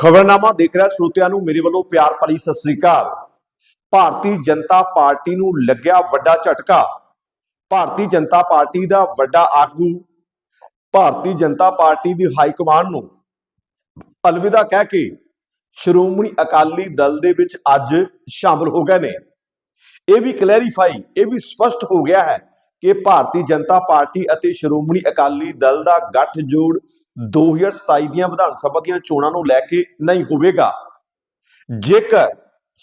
ਖਬਰਨਾਮਾ ਦੇਖ ਰਿਹਾ ਸਰੋਤਿਆਂ ਨੂੰ, ਮੇਰੇ ਵੱਲੋਂ ਪਿਆਰ ਭਰੀ ਸਤਿ ਸ੍ਰੀ ਅਕਾਲ। ਭਾਰਤੀ ਜਨਤਾ ਪਾਰਟੀ ਨੂੰ ਲੱਗਿਆ ਵੱਡਾ ਝਟਕਾ। ਭਾਰਤੀ ਜਨਤਾ ਪਾਰਟੀ ਦਾ ਵੱਡਾ ਆਗੂ, ਭਾਰਤੀ ਜਨਤਾ ਪਾਰਟੀ ਦੀ ਹਾਈ ਕਮਾਂਡ ਨੂੰ ਅਲਵਿਦਾ ਕਹਿ ਕੇ ਸ਼੍ਰੋਮਣੀ ਅਕਾਲੀ ਦਲ ਦੇ ਵਿੱਚ ਅੱਜ ਸ਼ਾਮਲ ਹੋ ਗਏ ਨੇ। ਇਹ ਵੀ ਕਲੈਰੀਫਾਈ ਇਹ ਵੀ ਸਪਸ਼ਟ ਹੋ ਗਿਆ ਹੈ ਕਿ ਭਾਰਤੀ ਜਨਤਾ ਪਾਰਟੀ ਅਤੇ ਸ਼੍ਰੋਮਣੀ ਅਕਾਲੀ ਦਲ ਦਾ ਗੱਠਜੋੜ 2027 ਦੀਆਂ ਵਿਧਾਨ ਸਭਾ ਦੀਆਂ ਚੋਣਾਂ ਨੂੰ ਲੈ ਕੇ ਨਹੀਂ ਹੋਵੇਗਾ। ਜੇਕਰ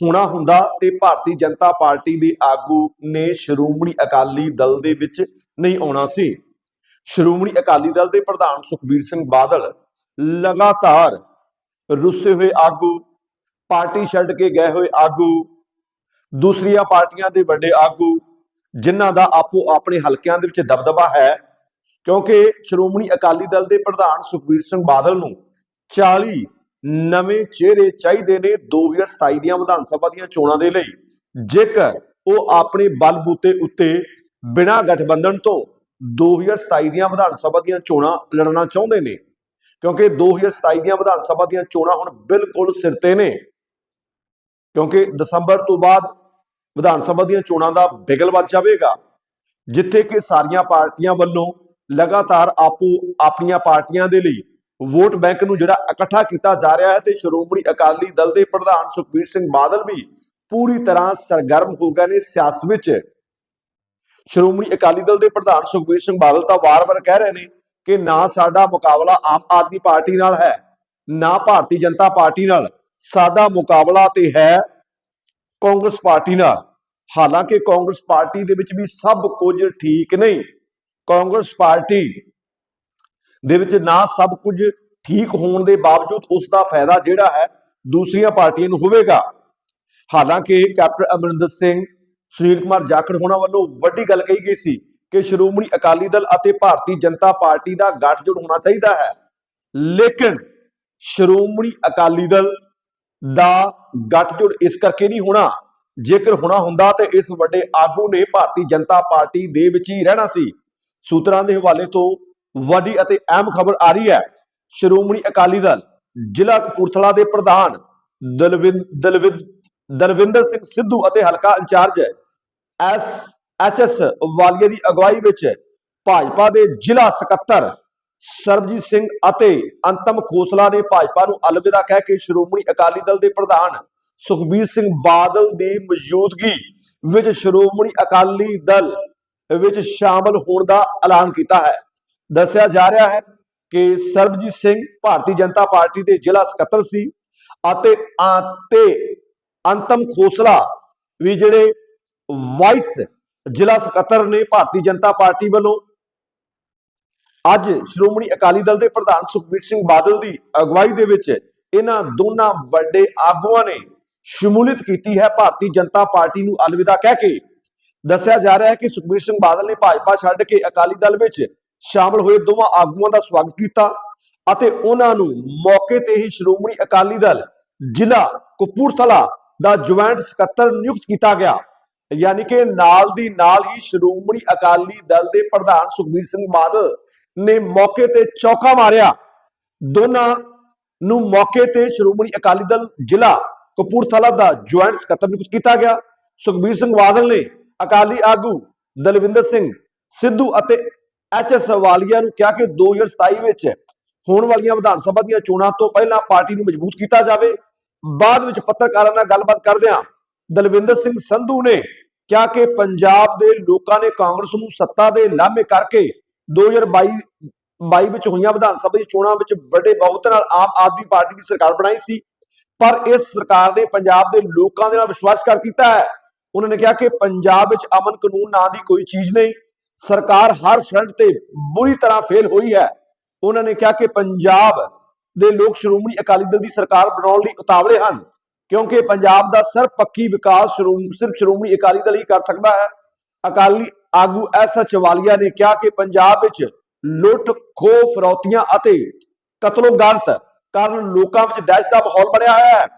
ਹੋਣਾ ਹੁੰਦਾ ਤੇ ਭਾਰਤੀ ਜਨਤਾ ਪਾਰਟੀ ਦੇ ਆਗੂ ਨੇ ਸ਼੍ਰੋਮਣੀ ਅਕਾਲੀ ਦਲ ਦੇ ਵਿੱਚ ਨਹੀਂ ਆਉਣਾ ਸੀ। ਸ਼੍ਰੋਮਣੀ ਅਕਾਲੀ ਦਲ ਦੇ ਪ੍ਰਧਾਨ ਸੁਖਬੀਰ ਸਿੰਘ ਬਾਦਲ ਲਗਾਤਾਰ ਰੁੱਸੇ ਹੋਏ ਆਗੂ, ਪਾਰਟੀ ਛੱਡ ਕੇ ਗਏ ਹੋਏ ਆਗੂ, ਦੂਸਰੀਆਂ ਪਾਰਟੀਆਂ ਦੇ ਵੱਡੇ ਆਗੂ, ਜਿਨ੍ਹਾਂ ਦਾ ਆਪੋ ਆਪਣੇ ਹਲਕਿਆਂ ਦੇ ਵਿੱਚ ਦਬਦਬਾ ਹੈ ਕਿਉਂਕਿ ਸ਼੍ਰੋਮਣੀ ਅਕਾਲੀ ਦਲ ਦੇ ਪ੍ਰਧਾਨ ਸੁਖਬੀਰ ਸਿੰਘ ਬਾਦਲ ਨੂੰ 40 ਨਵੇਂ ਚਿਹਰੇ ਚਾਹੀਦੇ ਨੇ 2027 ਦੀਆਂ ਵਿਧਾਨ ਸਭਾ ਦੀਆਂ ਚੋਣਾਂ ਦੇ ਲਈ। ਜੇਕਰ ਉਹ ਆਪਣੇ ਬਲਬੂਤੇ ਉੱਤੇ ਬਿਨਾਂ ਗਠਬੰਧਨ ਤੋਂ 2027 ਦੀਆਂ ਵਿਧਾਨ ਸਭਾ ਦੀਆਂ ਚੋਣਾਂ ਲੜਨਾ ਚਾਹੁੰਦੇ ਨੇ, ਕਿਉਂਕਿ 2027 ਦੀਆਂ ਵਿਧਾਨ ਸਭਾ ਦੀਆਂ ਚੋਣਾਂ ਹੁਣ ਬਿਲਕੁਲ ਸਿਰ ਤੇ ਨੇ। ਕਿਉਂਕਿ ਦਸੰਬਰ ਤੋਂ ਬਾਅਦ ਵਿਧਾਨ ਸਭਾ ਦੀਆਂ ਚੋਣਾਂ ਦਾ ਬਿਗਲ ਵੱਜ ਜਾਵੇਗਾ, ਜਿੱਥੇ ਕਿ ਸਾਰੀਆਂ ਪਾਰਟੀਆਂ ਵੱਲੋਂ ਲਗਾਤਾਰ ਆਪੋ ਆਪਣੀਆਂ ਪਾਰਟੀਆਂ ਦੇ ਲਈ ਵੋਟ ਬੈਂਕ ਨੂੰ ਜਿਹੜਾ ਇਕੱਠਾ ਕੀਤਾ ਜਾ ਰਿਹਾ ਹੈ ਤੇ ਸ਼੍ਰੋਮਣੀ ਅਕਾਲੀ ਦਲ ਦੇ ਪ੍ਰਧਾਨ ਸੁਖਬੀਰ ਸਿੰਘ ਬਾਦਲ ਵੀ ਪੂਰੀ ਤਰ੍ਹਾਂ ਸਰਗਰਮ ਹੋ ਗਏ ਨੇ ਸਿਆਸਤ ਵਿੱਚ। ਸ਼੍ਰੋਮਣੀ ਅਕਾਲੀ ਦਲ ਦੇ ਪ੍ਰਧਾਨ ਸੁਖਬੀਰ ਸਿੰਘ ਬਾਦਲ ਤਾਂ ਵਾਰ-ਵਾਰ ਕਹਿ ਰਹੇ ਨੇ ਕਿ ਨਾ ਸਾਡਾ ਮੁਕਾਬਲਾ ਆਮ ਆਦਮੀ ਪਾਰਟੀ ਨਾਲ ਹੈ, ਨਾ ਭਾਰਤੀ ਜਨਤਾ ਪਾਰਟੀ ਨਾਲ। ਸਾਡਾ ਮੁਕਾਬਲਾ ਤੇ ਹੈ ਕਾਂਗਰਸ ਪਾਰਟੀ ਨਾਲ। ਹਾਲਾਂਕਿ ਕਾਂਗਰਸ ਪਾਰਟੀ ਦੇ ਵਿੱਚ ਵੀ ਸਭ ਕੁਝ ਠੀਕ ਨਹੀਂ। ਕਾਂਗਰਸ ਪਾਰਟੀ ਦੇ ਵਿੱਚ ਨਾ ਸਭ ਕੁਝ ਠੀਕ ਹੋਣ ਦੇ ਬਾਵਜੂਦ ਉਸ ਦਾ ਫਾਇਦਾ ਜਿਹੜਾ ਹੈ ਦੂਸਰੀਆਂ ਪਾਰਟੀਆਂ ਨੂੰ ਹੋਵੇਗਾ। ਹਾਲਾਂਕਿ ਕੈਪਟਨ ਅਮਰਿੰਦਰ ਸਿੰਘ, ਸੁਨੀਲ ਕੁਮਾਰ ਜਾਖੜ ਹੋਣਾ ਵੱਲੋਂ ਵੱਡੀ ਗੱਲ ਕਹੀ ਗਈ ਸੀ ਕਿ ਸ਼੍ਰੋਮਣੀ ਅਕਾਲੀ ਦਲ ਅਤੇ ਭਾਰਤੀ ਜਨਤਾ ਪਾਰਟੀ ਦਾ ਗੱਠਜੋੜ ਹੋਣਾ ਚਾਹੀਦਾ ਹੈ। ਲੇਕਿਨ ਸ਼੍ਰੋਮਣੀ ਅਕਾਲੀ ਦਲ ਦਾ ਗੱਠਜੋੜ ਇਸ ਕਰਕੇ ਨਹੀਂ ਹੋਣਾ, ਜੇਕਰ ਹੋਣਾ ਹੁੰਦਾ ਤੇ ਇਸ ਵੱਡੇ ਆਗੂ ਨੇ ਭਾਰਤੀ ਜਨਤਾ ਪਾਰਟੀ ਦੇ ਵਿੱਚ ਹੀ ਰਹਿਣਾ ਸੀ। ਸੂਤਰਾਂ ਦੇ ਹਵਾਲੇ ਤੋਂ ਵੱਡੀ ਅਤੇ ਅਹਿਮ ਖਬਰ ਆ ਰਹੀ ਹੈ। ਸ਼੍ਰੋਮਣੀ ਅਕਾਲੀ ਦਲ, ਜ਼ਿਲ੍ਹਾ ਕਪੂਰਥਲਾ ਦੇ ਪ੍ਰਧਾਨ ਦਲਵਿੰਦ ਦਲਵਿੰਦ, ਦਲਵਿੰਦਰ ਸਿੰਘ ਸਿੱਧੂ ਅਤੇ ਹਲਕਾ in charge S, H S Walia ਦੀ ਅਗਵਾਈ ਵਿੱਚ ਭਾਜਪਾ ਦੇ ਜ਼ਿਲ੍ਹਾ ਸਕੱਤਰ ਸਰਬਜੀਤ ਸਿੰਘ ਅਤੇ ਅੰਤਮ ਖੋਸਲਾ ਨੇ ਭਾਜਪਾ ਨੂੰ ਅਲਵਿਦਾ ਕਹਿ ਕੇ ਸ਼੍ਰੋਮਣੀ ਅਕਾਲੀ ਦਲ ਦੇ ਪ੍ਰਧਾਨ ਸੁਖਬੀਰ ਸਿੰਘ ਬਾਦਲ ਦੀ ਮੌਜੂਦਗੀ ਵਿੱਚ ਸ਼੍ਰੋਮਣੀ ਅਕਾਲੀ ਦਲ ਵਿੱਚ ਸ਼ਾਮਲ ਹੋਣ ਦਾ ਐਲਾਨ ਕੀਤਾ ਹੈ। ਦੱਸਿਆ ਜਾ ਰਿਹਾ ਹੈ ਕਿ ਸਰਬਜੀਤ ਸਿੰਘ ਭਾਰਤੀ ਜਨਤਾ ਪਾਰਟੀ ਦੇ ਜ਼ਿਲ੍ਹਾ ਸਕੱਤਰ ਸੀ ਅਤੇ ਆਤੇ ਅੰਤਮ ਖੋਸਲਾ ਵੀ ਜਿਹੜੇ ਵਾਈਸ ਜ਼ਿਲ੍ਹਾ ਸਕੱਤਰ ਨੇ ਭਾਰਤੀ ਜਨਤਾ ਪਾਰਟੀ ਵੱਲੋਂ ਅੱਜ ਸ਼੍ਰੋਮਣੀ ਅਕਾਲੀ ਦਲ ਦੇ ਪ੍ਰਧਾਨ ਸੁਖਬੀਰ ਸਿੰਘ ਬਾਦਲ ਦੀ ਅਗਵਾਈ ਦੇ ਵਿੱਚ ਇਹਨਾਂ ਦੋਨਾਂ ਵੱਡੇ ਆਗੂਆਂ ਨੇ ਸ਼ਮੂਲੀਅਤ ਕੀਤੀ ਹੈ। ਭਾਰਤੀ ਜਨਤਾ ਪਾਰਟੀ ਨੂੰ ਅਲਵਿਦਾ ਕਹਿ ਕੇ ਦੱਸਿਆ ਜਾ ਰਿਹਾ ਹੈ ਕਿ ਸੁਖਬੀਰ ਸਿੰਘ ਬਾਦਲ ਨੇ ਭਾਜਪਾ ਛੱਡ ਕੇ ਅਕਾਲੀ ਦਲ ਵਿੱਚ ਸ਼ਾਮਲ ਹੋਏ ਦੋਵਾਂ ਆਗੂਆਂ ਦਾ ਸਵਾਗਤ ਕੀਤਾ ਅਤੇ ਉਹਨਾਂ ਨੂੰ ਮੌਕੇ ਤੇ ਹੀ ਸ਼੍ਰੋਮਣੀ ਅਕਾਲੀ ਦਲ ਜ਼ਿਲ੍ਹਾ ਕਪੂਰਥਲਾ ਦਾ ਜੁਆਇੰਟ ਸਕੱਤਰ ਨਿਯੁਕਤ ਕੀਤਾ ਗਿਆ। ਯਾਨੀ ਕਿ ਨਾਲ ਦੀ ਨਾਲ ਹੀ ਸ਼੍ਰੋਮਣੀ ਅਕਾਲੀ ਦਲ ਦੇ ਪ੍ਰਧਾਨ ਸੁਖਬੀਰ ਸਿੰਘ ਬਾਦਲ ਨੇ ਮੌਕੇ ਤੇ ਚੌਕਾ ਮਾਰਿਆ। ਦੋਨਾਂ ਨੂੰ ਮੌਕੇ ਤੇ ਸ਼੍ਰੋਮਣੀ ਅਕਾਲੀ ਦਲ ਜ਼ਿਲ੍ਹਾ ਕਪੂਰਥਲਾ ਦਾ ਜੁਆਇੰਟ ਸਕੱਤਰ ਨਿਯੁਕਤ ਕੀਤਾ ਗਿਆ। ਸੁਖਬੀਰ ਸਿੰਘ ਬਾਦਲ ਨੇ ਅਕਾਲੀ ਆਗੂ ਦਲਵਿੰਦਰ ਸਿੰਘ ਸਿੱਧੂ ਅਤੇ ਐਚ ਐਸ ਵਾਲੀਆ ਨੂੰ ਕਿਹਾ ਕਿ 2027 ਵਿੱਚ ਹੋਣ ਵਾਲੀਆਂ ਵਿਧਾਨ ਸਭਾ ਦੀਆਂ ਚੋਣਾਂ ਤੋਂ ਪਹਿਲਾਂ ਪਾਰਟੀ ਨੂੰ ਮਜ਼ਬੂਤ ਕੀਤਾ ਜਾਵੇ। ਬਾਅਦ ਵਿੱਚ ਪੱਤਰਕਾਰਾਂ ਨਾਲ ਗੱਲਬਾਤ ਕਰਦਿਆਂ ਦਲਵਿੰਦਰ ਸਿੰਘ ਸੰਧੂ ਨੇ ਕਿਹਾ ਕਿ ਪੰਜਾਬ ਦੇ ਲੋਕਾਂ ਨੇ ਕਾਂਗਰਸ ਨੂੰ ਸੱਤਾ ਦੇ ਲਾਮੇ ਕਰਕੇ 2022 22 ਵਿੱਚ ਹੋਈਆਂ ਵਿਧਾਨ ਸਭਾ ਦੀਆਂ ਚੋਣਾਂ ਵਿੱਚ ਵੱਡੇ ਬਹੁਤ ਨਾਲ ਆਮ ਆਦਮੀ ਪਾਰਟੀ ਦੀ ਸਰਕਾਰ ਬਣਾਈ ਸੀ। ਪਰ ਇਸ ਸਰਕਾਰ ਨੇ ਪੰਜਾਬ ਦੇ ਲੋਕਾਂ ਦੇ ਨਾਲ ਵਿਸ਼ਵਾਸਘਾਤ ਕੀਤਾ ਹੈ। ਉਹਨਾਂ ਨੇ ਕਿਹਾ ਕਿ ਪੰਜਾਬ ਵਿੱਚ ਅਮਨ ਕਾਨੂੰਨ ਨਾਂ ਦੀ ਕੋਈ ਚੀਜ਼ ਨਹੀਂ, ਸਰਕਾਰ ਹਰ ਫਰੰਟ ਤੇ ਬੁਰੀ ਤਰ੍ਹਾਂ ਫੇਲ ਹੋਈ ਹੈ। ਉਹਨਾਂ ਨੇ ਕਿਹਾ ਕਿ ਪੰਜਾਬ ਦੇ ਲੋਕ ਸ਼੍ਰੋਮਣੀ ਅਕਾਲੀ ਦਲ ਦੀ ਸਰਕਾਰ ਬਣਾਉਣ ਲਈ ਉਤਾਵਲੇ ਹਨ, ਕਿਉਂਕਿ ਪੰਜਾਬ ਦਾ ਸਰਪੱਖੀ ਵਿਕਾਸ ਸ਼੍ਰੋਮ- ਸਿਰਫ ਸ਼੍ਰੋਮਣੀ ਅਕਾਲੀ ਦਲ ਹੀ ਕਰ ਸਕਦਾ ਹੈ। ਅਕਾਲੀ ਆਗੂ ਐਸ ਐਚ ਵਾਲੀਆ ਨੇ ਕਿਹਾ ਕਿ ਪੰਜਾਬ ਵਿੱਚ ਲੁੱਟ, ਖੋਹ, ਫਰੌਤੀਆਂ ਅਤੇ ਕਤਲੋਗਾਰਤ ਕਾਰਨ ਲੋਕਾਂ ਵਿੱਚ ਦਹਿਸ਼ਤ ਦਾ ਮਾਹੌਲ ਬਣਿਆ ਹੋਇਆ ਹੈ।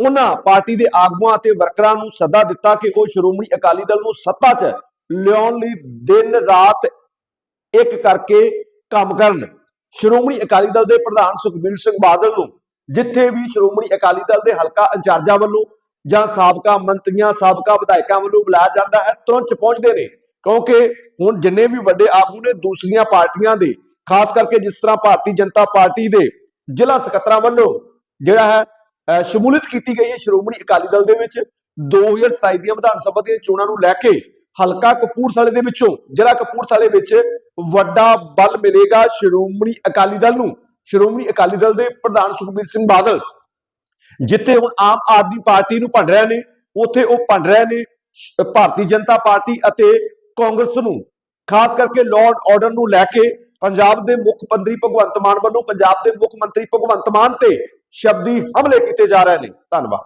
ਉਹਨਾਂ ਪਾਰਟੀ ਦੇ ਆਗੂਆਂ ਅਤੇ ਵਰਕਰਾਂ ਨੂੰ ਸੱਦਾ ਦਿੱਤਾ ਕਿ ਉਹ ਸ਼੍ਰੋਮਣੀ ਅਕਾਲੀ ਦਲ ਨੂੰ ਸੱਤਾ 'ਚ ਲਿਆਉਣ ਲਈ ਦਿਨ ਰਾਤ ਇੱਕ ਕਰਕੇ ਕੰਮ ਕਰਨ। ਸ਼੍ਰੋਮਣੀ ਅਕਾਲੀ ਦਲ ਦੇ ਪ੍ਰਧਾਨ ਸੁਖਬੀਰ ਸਿੰਘ ਬਾਦਲ ਨੂੰ ਜਿੱਥੇ ਵੀ ਸ਼੍ਰੋਮਣੀ ਅਕਾਲੀ ਦਲ ਦੇ ਹਲਕਾ ਇੰਚਾਰਜਾਂ ਵੱਲੋਂ ਜਾਂ ਸਾਬਕਾ ਮੰਤਰੀਆਂ, ਸਾਬਕਾ ਵਿਧਾਇਕਾਂ ਵੱਲੋਂ ਬੁਲਾਇਆ ਜਾਂਦਾ ਹੈ, ਤੁਰੰਤ ਪਹੁੰਚਦੇ ਨੇ। ਕਿਉਂਕਿ ਹੁਣ ਜਿੰਨੇ ਵੀ ਵੱਡੇ ਆਗੂ ਨੇ ਦੂਸਰੀਆਂ ਪਾਰਟੀਆਂ ਦੇ, ਖਾਸ ਕਰਕੇ ਜਿਸ ਤਰ੍ਹਾਂ ਭਾਰਤੀ ਜਨਤਾ ਪਾਰਟੀ ਦੇ ਜ਼ਿਲ੍ਹਾ ਸਕੱਤਰਾਂ ਵੱਲੋਂ ਜਿਹੜਾ ਹੈ ਸ਼ਮੂਲੀਅਤ ਕੀਤੀ ਗਈ ਹੈ ਸ਼੍ਰੋਮਣੀ ਅਕਾਲੀ ਦਲ ਦੇ ਵਿੱਚ। 2027 ਦੀਆਂ ਵਿਧਾਨ ਸਭਾ ਦੀਆਂ ਚੋਣਾਂ ਨੂੰ ਲੈ ਕੇ ਹਲਕਾ ਕਪੂਰਥਲੇ ਦੇ ਵਿੱਚੋਂ, ਜ਼ਿਲ੍ਹਾ ਕਪੂਰਥਲੇ ਵਿੱਚ ਵੱਡਾ ਬਲ ਮਿਲੇਗਾ ਸ਼੍ਰੋਮਣੀ ਅਕਾਲੀ ਦਲ ਨੂੰ। ਸ਼੍ਰੋਮਣੀ ਅਕਾਲੀ ਦਲ ਦੇ ਪ੍ਰਧਾਨ ਸੁਖਬੀਰ ਸਿੰਘ ਬਾਦਲ, ਜਿੱਥੇ ਹੁਣ ਆਮ ਆਦਮੀ ਪਾਰਟੀ ਨੂੰ ਭੰਡ ਰਹੇ ਨੇ, ਉੱਥੇ ਉਹ ਭੰਡ ਰਹੇ ਨੇ। ਭਾਰਤੀ ਜਨਤਾ ਪਾਰਟੀ ਅਤੇ ਕਾਂਗਰਸ ਨੂੰ। ਖਾਸ ਕਰਕੇ ਲਾਰਡ ਆਰਡਰ ਨੂੰ ਲੈ ਕੇ ਪੰਜਾਬ ਦੇ ਮੁੱਖ ਮੰਤਰੀ ਭਗਵੰਤ ਮਾਨ ਵੱਲੋਂ ਪੰਜਾਬ ਦੇ ਮੁੱਖ ਮੰਤਰੀ ਭਗਵੰਤ ਮਾਨ ਤੇ ਸ਼ਬਦੀ ਹਮਲੇ ਕੀਤੇ ਜਾ ਰਹੇ ਨੇ। ਧੰਨਵਾਦ।